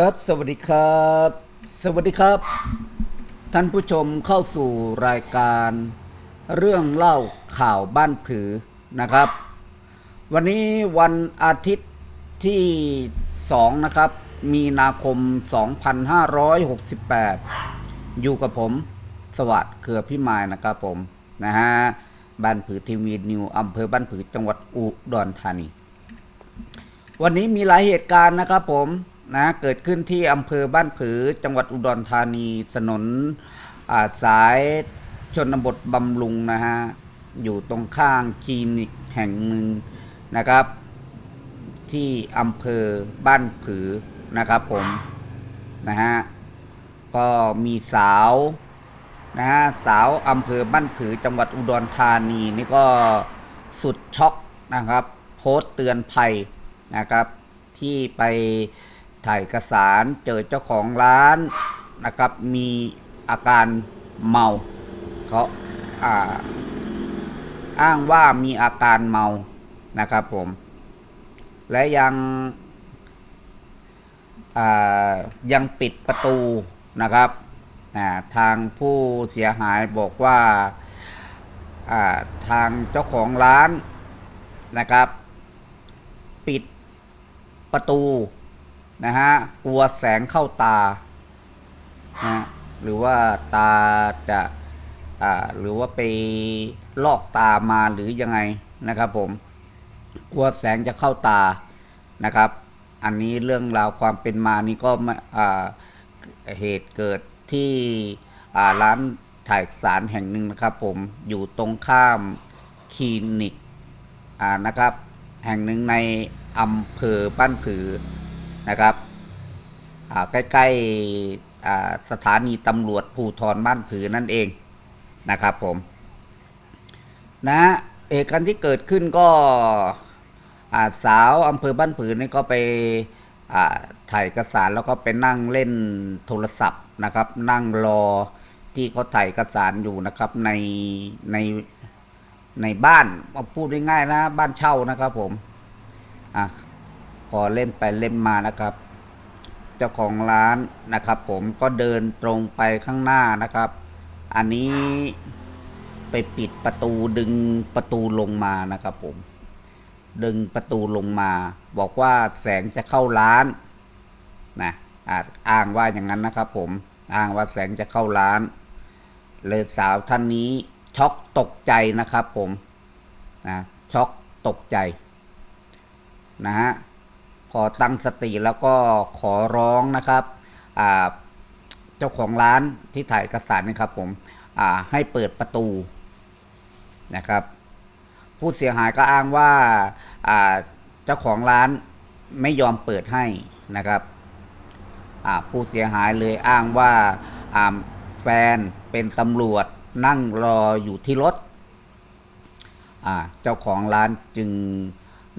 ครับ สวัสดีครับ สวัสดีครับ ท่านผู้ชมเข้าสู่รายการ เรื่องเล่าข่าวบ้านผือนะครับ วันนี้วันอาทิตย์ที่ 2 นะครับ มีนาคม 2568 อยู่กับผมสวัสดิ์เขือพิมายนะครับผม นะฮะ บ้านผือทีวีนิวอำเภอบ้านผือจังหวัดอุดรธานี วันนี้มีหลายเหตุการณ์นะครับผม นะเกิดขึ้นที่อำเภอบ้านผือจังหวัดอุดรธานีถนนาสายชนบทบำรุงนะฮะ อยู่ตรงข้างคลินิกแห่งหนึ่งนะครับ ที่อำเภอบ้านผือนะครับผม นะฮะ ก็มีสาวนะฮะสาวอำเภอบ้านผือจังหวัดอุดรธานี นี่ก็สุดช็อกนะครับ โพสต์เตือนภัยนะครับ ที่ไป ถ่ายเอกสารเจอเจ้าของร้านนะครับมีอาการเมาเขาอ่าอ้างว่ามีอาการเมานะครับผม และยังยังปิดประตูนะครับทางผู้เสียหายบอกว่าอ่าทางเจ้าของร้านนะครับ ปิดประตู นะฮะกลัวแสงเข้าตานะหรือว่าตาจะอ่าหรือว่าไปลอกตามาหรือยังไงนะครับผมกลัวแสงจะเข้าตานะครับ อันนี้เรื่องราวความเป็นมานี่ก็ม่อ่าเหตุเกิดที่อ่าร้านถ่ายสารแห่งหนึ่งนะครับ ผมอยู่ตรงข้ามคลินิกอ่านะครับ แห่งหนึ่งในอำเภอบ้านผือ นะครับใกล้ๆสถานีตำรวจภูทรบ้านผือนั่นเองนะครับผมนะเหตุการณ์ที่เกิดขึ้นก็สาวอำเภอบ้านผือนี่ก็ไปถ่ายเอกสารแล้วก็ไปนั่งเล่นโทรศัพท์นะครับ นั่งรอที่เขาถ่ายเอกสารอยู่นะครับในในในบ้านพูดง่ายๆนะบ้านเช่านะครับผมอะ พอเล่นไปเล่นมานะครับ เจ้าของร้านนะครับ ผมก็เดินตรงไปข้างหน้านะครับ อันนี้ไปปิดประตูดึงประตูลงมานะครับ ผม ดึงประตูลงมา บอกว่าแสงจะเข้าร้านนะอาจอ้างว่าอย่างนั้นนะครับ ผมอ้างว่าแสงจะเข้าร้าน เลยสาวท่านนี้ช็อกตกใจนะครับ ผมนะช็อกตกใจนะฮะ พอตั้งสติแล้วก็ขอร้องนะครับเจ้าของร้านที่ถ่ายเอกสารนะครับผมให้เปิดประตูนะครับ ผู้เสียหายก็อ้างว่าเจ้าของร้านไม่ยอมเปิดให้นะครับผู้เสียหายเลยอ้างว่าแฟนเป็นตำรวจนั่งรออยู่ที่รถเจ้าของร้านจึง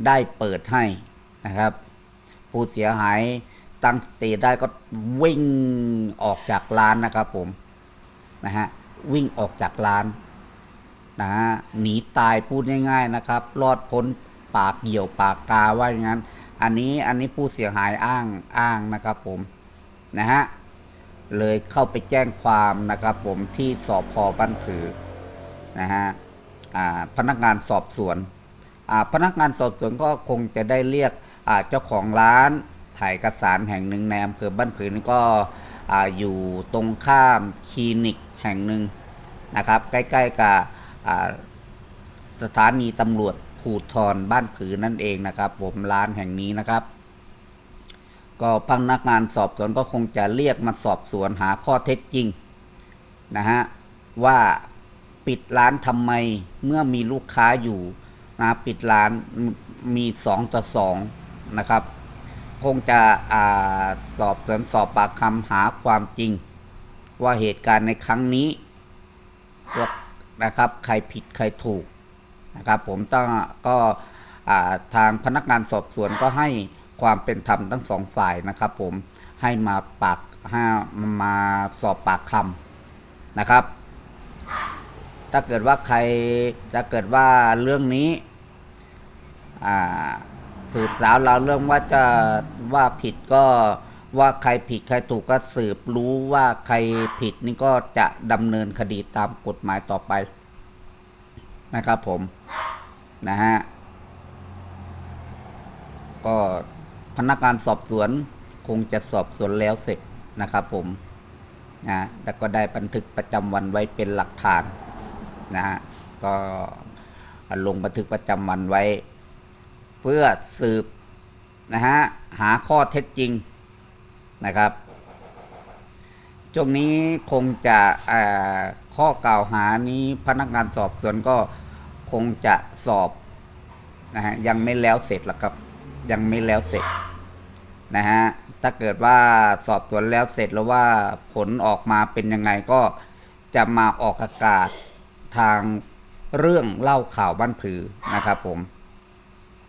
ได้เปิดให้นะครับ ผู้เสียหายตั้งสติได้ก็วิ่งออกจากร้านนะครับผมนะฮะวิ่งออกจากร้านนะฮะหนีตายพูดง่ายๆนะครับ รอดพ้นปากเหี่ยวปากกาว่าอย่างนั้น อันนี้อันนี้ผู้เสียหายอ้างอ้างนะครับผมนะฮะเลยเข้าไปแจ้งความนะครับผมที่สอบพบ้านผือนะฮะอ่าพนักงานสอบสวนอ่าพนักงานสอบสวนก็คงจะได้เรียก เจ้าของร้านถ่ายเอกสารแห่งหนึ่งในอำเภอบ้านผือนี่ก็ออยู่ตรงข้ามคลินิกแห่งหนึ่งนะครับ ใกล้ๆกับสถานีตำรวจภูทรบ้านผือนั่นเองนะครับ ผมร้านแห่งนี้นะครับ ก็พนักงานสอบสวนก็คงจะเรียกมาสอบสวนหาข้อเท็จจริงนะฮะว่าปิดร้านทำไมเมื่อมีลูกค้าอยู่นะปิดร้านมีสองต่อสอง นะครับ คงจะอาสอบสวนสอบปากคำหาความจริง ว่าเหตุการณ์ในครั้งนี้ว่านะครับใครผิดใครถูกนะครับ ผมต้องก็ทางพนักงานสอบสวนก็ให้ความเป็นธรรมทั้งสองฝ่ายนะครับ ผมให้มาปากห้ามาสอบปากคำนะครับ ถ้าเกิดว่าใครจะเกิดว่าเรื่องนี้อ่า สืบสาวเราเรื่องว่าจะว่าผิดก็ว่าใครผิดใครถูกก็สืบรู้ว่าใครผิดนี่ก็จะดำเนินคดีตามกฎหมายต่อไป นะครับผมนะฮะก็พนักงานสอบสวนคงจะสอบสวนแล้วเสร็จนะครับผมนะแล้วก็ได้บันทึกประจำวันไว้เป็นหลักฐานนะฮะก็ลงบันทึกประจำวันไว้ เพื่อสืบนะฮะหาข้อเท็จจริงนะครับช่วงนี้คงจะข้อกล่าวหานี้พนักงานสอบสวนก็คงจะสอบนะฮะยังไม่แล้วเสร็จหรอกครับ ยังไม่แล้วเสร็จนะฮะถ้าเกิดว่าสอบสวนแล้วเสร็จแล้วว่าผลออกมาเป็นยังไงก็จะมาออกอากาศทางเรื่องเล่าข่าวบ้านผือนะครับผม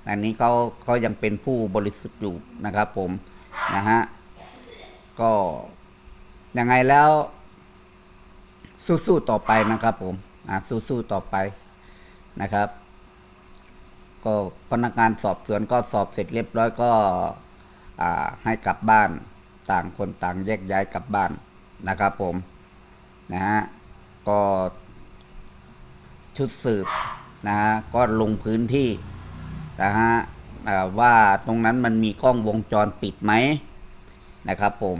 อันนี้เขาเขายังเป็นผู้บริสุทธิ์อยู่นะครับผมนะฮะก็ยังไงแล้ว สู้ๆต่อไปนะครับผมอะสู้ๆต่อไปนะครับ ก็พนักงานสอบสวนก็สอบเสร็จเรียบร้อยก็อ่าให้กลับบ้านต่างคนต่างแยกย้ายกลับบ้านนะครับผมนะฮะก็ชุดสืบนะฮะก็ลงพื้นที่ นะฮะว่าตรงนั้นมันมีกล้องวงจรปิดไหมนะครับผม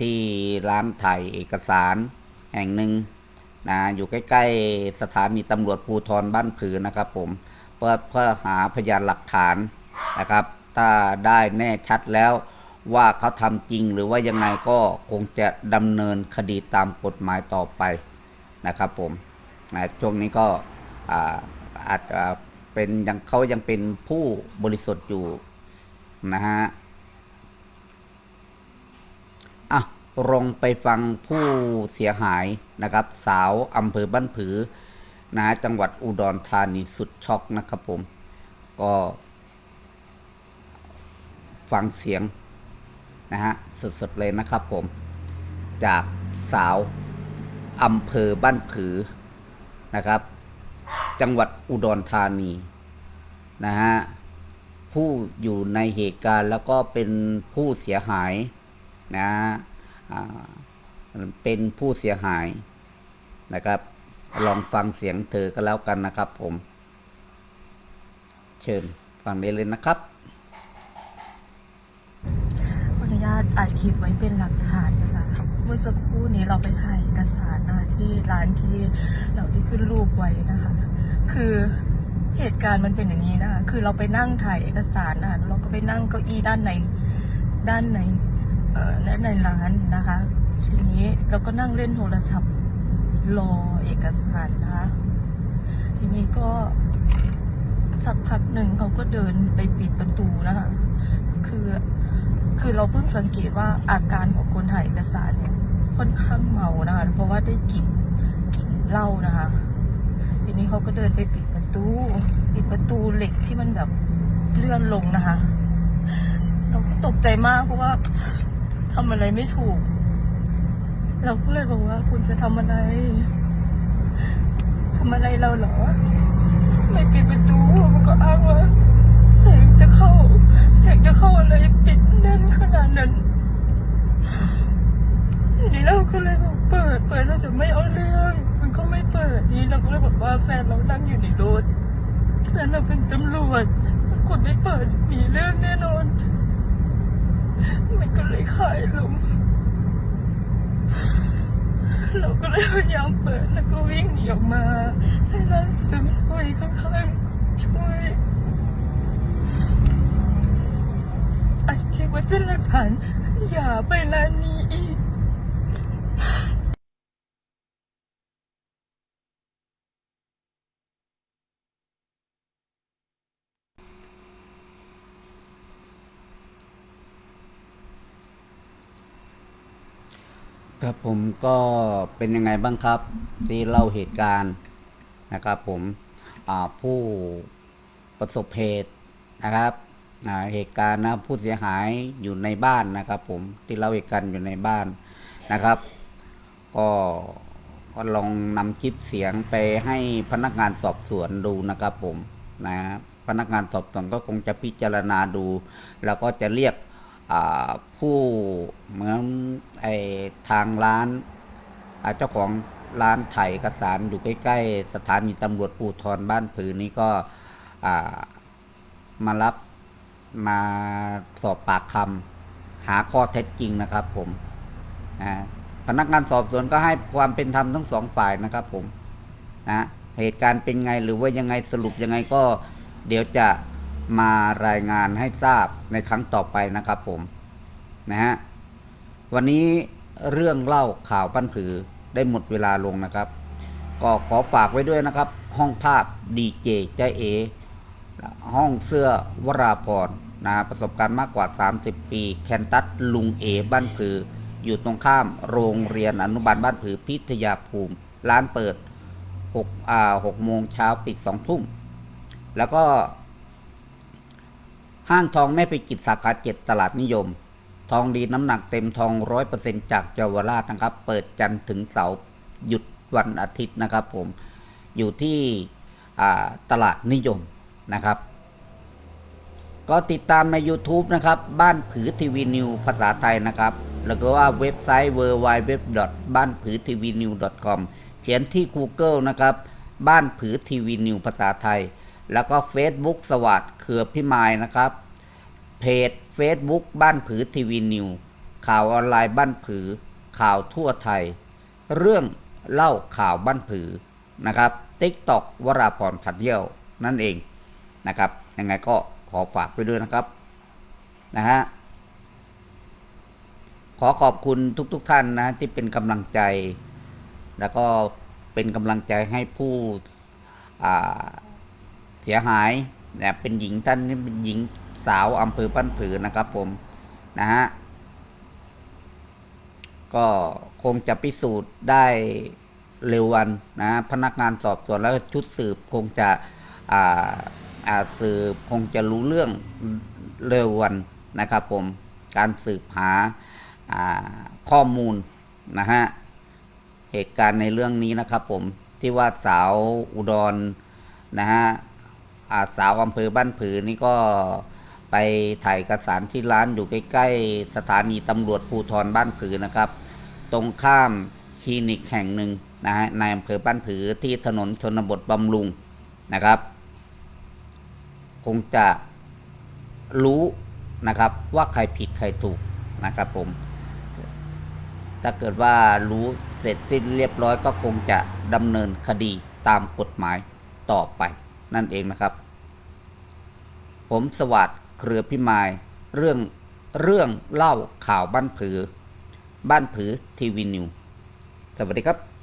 ที่ร้านถ่ายเอกสารแห่งหนึ่งนะอยู่ใกล้ ๆ สถานีตำรวจภูธรบ้านผือนะครับผมเพื่อเพื่อหาพยานหลักฐานนะครับ ถ้าได้แน่ชัดแล้วว่าเขาทำจริงหรือว่ายังไงก็คงจะดำเนินคดีตามกฎหมายต่อไปนะครับผมช่วงนี้ก็อาอาจจะ เป็นยังเขายังเป็นผู้บริสุทธิ์อยู่นะฮะอะลงไปฟังผู้เสียหายนะครับ สาวอำเภอบ้านผือนะฮะจังหวัดอุดรธานีสุดช็อกนะครับผม ก็ฟังเสียงนะฮะสดๆเลยนะครับผม จากสาวอำเภอบ้านผือนะครับ จังหวัดอุดรธานีนะฮะผู้อยู่ในเหตุการณ์แล้วก็เป็นผู้เสียหายนะอ่าเป็นผู้เสียหายนะครับ ลองฟังเสียงเธอก็แล้วกันนะครับผม เชิญฟังได้เลยนะครับขออนุญาตอัดคลิปไว้เป็นหลักฐานนะคะ เมื่อสักครู่นี้เราไปถ่ายเอกสารนะที่ร้านที่เราที่ขึ้นรูปไว้นะคะ คือเหตุการณ์มันเป็นอย่างนี้นะคะ คือเราไปนั่งถ่ายเอกสารนะคะเราก็ไปนั่งเก้าอี้ด้านในด้านในเอ่อด้านในร้านนะคะ ทีนี้เราก็นั่งเล่นโทรศัพท์รอเอกสารนะคะ ทีนี้ก็สักพักหนึ่งเขาก็เดินไปปิดประตูนะคะ คือ คือเราเพิ่งสังเกตว่าอาการของคนถ่ายเอกสารเนี่ย ค่อนข้างเมานะคะ เพราะว่าได้กลิ่นกลิ่นเหล้านะคะทีนี้เขาก็เดินไปปิดประตู ปิดประตูเหล็กที่มันแบบเลื่อนลงนะคะ เราก็ตกใจมากเพราะว่าทำอะไรไม่ถูก เราก็เลยบอกว่าคุณจะทำอะไรทำอะไรเราเหรอ ไม่ปิดประตูมันก็อ้างว่าแสงจะเข้าแสงจะเข้าอะไรปิดแน่นขนาดนั้นทีนี้เราก็เลยบอกเปิดเปิดเราจะไม่เอาเรื่อง มันก็ไม่เปิดนี่เราก็เลยบอกว่าแฟนเรานั่งอยู่ในรถแฟนเราเป็นตำรวจถ้าคนไม่เปิดมีเรื่องแน่นอน มันก็เลยขายลงเราก็เลยพยายามเปิดแล้วก็วิ่งหนีออกมา ให้ร้านเสริมสวยข้างๆช่วยอัดคลิปไว้เป็นหลักฐานอย่าไปร้านนี้อีก ครับผมก็เป็นยังไงบ้างครับ ที่เล่าเหตุการณ์นะครับผมผู้ประสบเหตุนะครับเหตุการณ์นะผู้เสียหายอยู่ในบ้านนะครับ ผมที่เล่าเหตุการณ์อยู่ในบ้านนะครับ ก็ก็ลองนำคลิปเสียงไปให้พนักงานสอบสวนดูนะครับผมนะพนักงานสอบสวนก็คงจะพิจารณาดู แล้วก็จะเรียก ผู้เหมือนไอทางร้านเจ้าของร้านถ่ายเอกสารอยู่ใกล้ๆ สถานีตำรวจภูธรบ้านผือนี่ก็มารับมาสอบปากคำหาข้อเท็จจริงนะครับผมนะพนักงานสอบสวนก็ให้ความเป็นธรรมทั้งสองฝ่ายนะครับผมนะเหตุการณ์เป็นไงหรือว่ายังไงสรุปยังไงก็เดี๋ยวจะ มารายงานให้ทราบในครั้งต่อไปนะครับผมนะฮะวันนี้เรื่องเล่าข่าวปั้นผือได้หมดเวลาลงนะครับ ก็ขอฝากไว้ด้วยนะครับ ห้องภาพดีเจใจเอห้องเสื้อวราพรนะประสบการณ์มากกว่า 30 ปี แคนตัสลุงเอบ้านผือ อยู่ตรงข้ามโรงเรียนอนุบาลบ้านผือพิทยาภูมิ ร้านเปิด6อ่า6โมงเช้าปิด 2 ทุ่ม แล้วก็ ห้างทองแม่ไปกิจสาขาเจ็ดตลาดนิยม ทองดีน้ำหนักเต็มทองร้อยเปอร์เซ็นจากเยาวราชนะครับ เปิดจันทร์ถึงเสาร์หยุดวันอาทิตย์นะครับผมอยู่ที่ตลาดนิยมนะครับ ก็ติดตามใน YouTube นะครับ บ้านผือทีวีนิวภาษาไทยนะครับ แล้วก็ว่าเว็บไซต์ w w w บ้านผือทีวีนิว com เขียนที่ Google นะครับ บ้านผือทีวีนิวภาษาไทย แล้วก็ Facebook สวัสดิ์เครือพิมายนะครับ เพจ Facebook บ้านผือทีวีนิว ข่าวออนไลน์บ้านผือ ข่าวทั่วไทย เรื่องเล่าข่าวบ้านผือนะครับ TikTok วราพรพันเยี่ยวนั่นเองนะครับ ยังไงก็ขอฝากไปด้วยนะครับนะฮะขอขอบคุณทุกๆทท่านนะที่เป็นกำลังใจ แล้วก็เป็นกำลังใจให้ผู้อ่า เสียหายเนี่ยเป็นหญิงท่านนี้เป็นหญิงสาวอำเภอบ้นผือนะครับผมนะฮะก็คงจะพิสูจน์ได้เร็ววันนะพนักงานสอบสวนแล้วชุดสืบคงจะอ่าอ่าสืบคงจะรู้เรื่องเร็ววันนะครับผมการสืบหาอ่าข้อมูลนะฮะเหตุการณ์ในเรื่องนี้นะครับผมที่ว่าสาวอุดรนะฮะ อาสาวอำเภอบ้านผือนี่ก็ไปถ่ายเอกสารที่ร้านอยู่ใกล้ๆสถานีตำรวจภูธรบ้านผือนะครับ ตรงข้ามคลินิกแห่งหนึ่งนะฮะในอำเภอบ้านผือที่ถนนชนบทบำรุงนะครับ คงจะรู้นะครับว่าใครผิดใครถูกนะครับผม ถ้าเกิดว่ารู้เสร็จสิ้นเรียบร้อยก็คงจะดำเนินคดีตามกฎหมายต่อไป นั่นเองนะครับ ผมสวัสดิ์เครือพิมายเรื่องเรื่องเล่าข่าวบ้านผือ บ้านผือทีวีนิว สวัสดีครับ